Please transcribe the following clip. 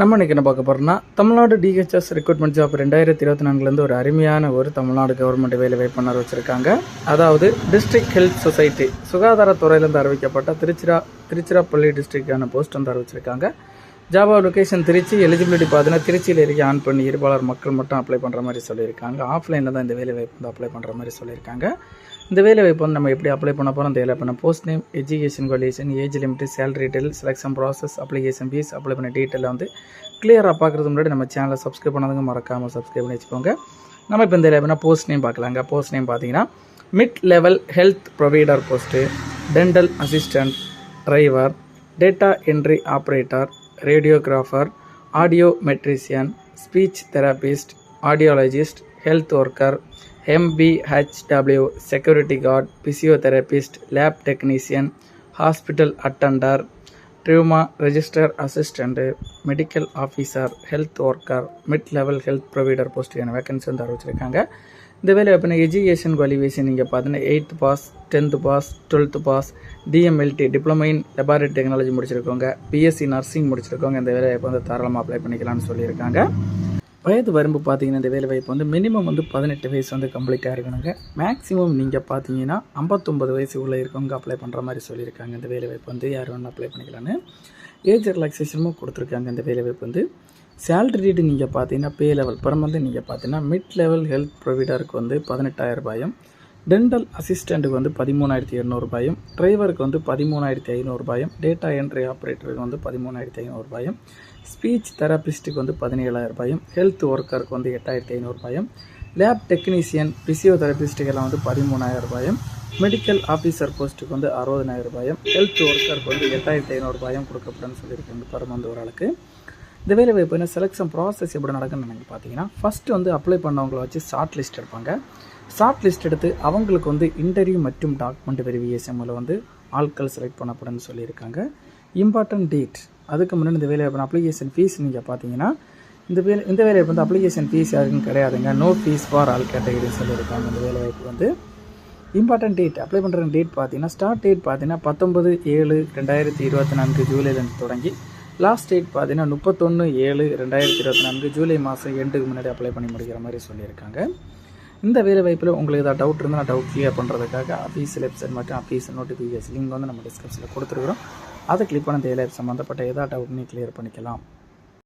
நம்ம இன்னைக்கு என்ன பார்க்க போகிறோம்னா தமிழ்நாடு டிஹெச்எஸ் ரெக்ரூட்மெண்ட் ஜாப் ரெண்டாயிரத்தி இருபத்தி நான்குலேருந்து ஒரு அருமையான ஒரு தமிழ்நாடு கவர்மெண்ட் வேலை வாய்ப்பு வச்சிருக்காங்க. அதாவது டிஸ்ட்ரிக்ட் ஹெல்த் சொசைட்டி சுகாதாரத்துறையிலேருந்து அறிவிக்கப்பட்ட திருச்சிரா திருச்சிராப்பள்ளி டிஸ்ட்ரிக்டான போஸ்ட் வந்து அறிவிச்சிருக்காங்க. ஜாபா லொக்கேஷன் திருச்சி எலிஜிபிலிட்டி பார்த்தீங்கன்னா திருச்சியில் இருக்க ஆன் பண்ணி இருபாளர் மக்கள் மட்டும் அப்ளை பண்ணுற மாதிரி சொல்லியிருக்காங்க. ஆஃப்லைனில் தான் இந்த வேலை வாய்ப்பு வந்து அப்ளை பண்ணுற மாதிரி சொல்லியிருக்காங்க. இந்த வேலை வாய்ப்பு வந்து நம்ம எப்படி அப்ளை பண்ண போகிறோம் இந்த பண்ண post name education qualification age limit salary detail selection process application fees apply பண்ண டீட்டெயில் வந்து கிளியராக பார்க்குறதுக்கு முன்னாடி நம்ம சேனலை சப்ஸ்கிரைப் பண்ணாதவங்க மறக்காமல் சப்ஸ்கிரைப் பண்ணி வச்சுக்கோங்க. நம்ம இப்போ இந்த பண்ண போஸ்ட் நேம் பார்க்கலாங்க. போஸ்ட் நேம் பார்த்தீங்கன்னா mid level health provider post dental assistant driver data entry operator radiographer, audiometrician, speech therapist, audiologist, health worker, MBHW, security guard, physiotherapist, lab technician, hospital attendant, trauma register assistant medical officer health worker mid level health provider போஸ்ட்டுக்கான vacancy வந்து அறிவிச்சிருக்காங்க. இந்த வேலை எப்படின்னா education qualification நீங்கள் பார்த்தீங்கன்னா eighth pass tenth pass twelfth pass DMLT diploma in laboratory technology முடிச்சிருக்கோங்க. BSc nursing முடிச்சிருக்கோங்க. இந்த வேலையை வந்து தாராளமாக அப்ளை பண்ணிக்கலாம்னு சொல்லியிருக்காங்க. வயது வரம்பு பார்த்தீங்கன்னா இந்த வேலை வாய்ப்பு வந்து மினிமம் வந்து பதினெட்டு வயசு வந்து கம்ப்ளீட்டாக இருக்கணுங்க. மேக்ஸிமம் நீங்கள் பார்த்தீங்கன்னா ஐம்பத்தொம்பது வயசு உள்ளே இருக்கவங்க அப்ளை பண்ணுற மாதிரி சொல்லியிருக்காங்க. இந்த வேலை வாய்ப்பு வந்து யார் வேணும் அப்ளை பண்ணிக்கலான்னு ஏஜ் ரிலாக்ஸேஷனும் கொடுத்துருக்காங்க இந்த வேலை வாய்ப்பு வந்து. சேலரி ரேட்டு நீங்கள் பார்த்தீங்கன்னா பே லெவல் பரம் வந்து நீங்கள் பார்த்தீங்கன்னா மிட் லெவல் ஹெல்த் ப்ரொவைடருக்கு வந்து பதினெட்டாயிரம் ரூபாயும் டென்டல் அசிஸ்டண்ட்டுக்கு வந்து பதிமூணாயிரத்தி இரநூறுபாயும் டிரைவருக்கு வந்து பதிமூணாயிரத்தி ஐநூறுபாயும் டேட்டா என்ட்ரி ஆப்ரேட்டருக்கு வந்து பதிமூணாயிரத்தி ஐநூறுபாயும் ஸ்பீச் தெரபிஸ்ட்டுக்கு வந்து பதினேழாயிரரூபாயும் ஹெல்த் ஒர்க்கருக்கு வந்து எட்டாயிரத்தி ஐநூறுபாயும் லேப் டெக்னீஷியன் ஃபிசியோதெரபிஸ்ட்டுக்கெல்லாம் வந்து பதிமூணாயிரம் ரூபாயும் மெடிக்கல் ஆஃபீஸர் போஸ்ட்டுக்கு வந்து அறுபதனாயிரரூபாயும் ஹெல்த் ஒர்க்கருக்கு வந்து எட்டாயிரத்தி ஐநூறுபாயும் கொடுக்கப்படும் சொல்லியிருக்காங்க பரமந்தூர் வந்து ஆளுக்கு. இந்த வேலை வாய்ப்பு என்ன? செலெக்ஷன் ப்ராசஸ் எப்படி நடக்குன்னு பார்த்தீங்கன்னா ஃபஸ்ட்டு வந்து அப்ளை பண்ணவங்களை வச்சு ஷார்ட் லிஸ்ட் எடுப்பாங்க. ஷார்ட் லிஸ்ட் எடுத்து அவங்களுக்கு வந்து இன்டர்வியூ மற்றும் டாக்குமெண்ட் வெரிஃபிகேஷன் மூலம் வந்து ஆட்கள் செலக்ட் பண்ணப்படும்னு சொல்லியிருக்காங்க. இம்பார்ட்டன்ட் டேட் அதுக்கு முன்னாடி இந்த வேலை வாய்ப்பு அப்ளிகேஷன் ஃபீஸ் நீங்கள் பார்த்தீங்கன்னா இந்த வேலை இந்த வேலை வந்து அப்ளிகேஷன் ஃபீஸ் யாருக்கும் கிடையாதுங்க. நோ ஃபீஸ் ஃபார் ஆல் கேட்டகரின்னு சொல்லியிருக்காங்க. இந்த வேலை வாய்ப்பு வந்து இம்பார்ட்டன்ட் டேட் அப்ளை பண்ணுற டேட் பார்த்தீங்கன்னா ஸ்டார்ட் டேட் பார்த்தீங்கன்னா பத்தொம்பது ஏழு ரெண்டாயிரத்தி இருபத்தி நான்கு ஜூலைலேருந்து தொடங்கி லாஸ்ட் டேட் பார்த்தீங்கன்னா முப்பத்தொன்று ஏழு ரெண்டாயிரத்தி இருபத்தி நான்கு ஜூலை மாதம் எண்டுக்கு முன்னாடி அப்ளை பண்ணி முடிக்கிற மாதிரி சொல்லியிருக்காங்க. இந்த வேலை வாய்ப்பில் உங்களுக்கு ஏதாவது டவுட் இருந்தால் நான் டவுட் கிளியர் பண்ணுறதுக்காக ஆஃபீஸ் வெப்சைட் மற்றும் ஆஃபீஸ் நோட்டிஃபிகேஷன் லிங்க் வந்து நம்ம டிஸ்கிரிப்ஷனில் கொடுத்துருக்குறோம். அதை கிளிக் பண்ண வேலை சம்மந்தப்பட்ட ஏதாவது டவுட்னு கிளியர் பண்ணிக்கலாம்.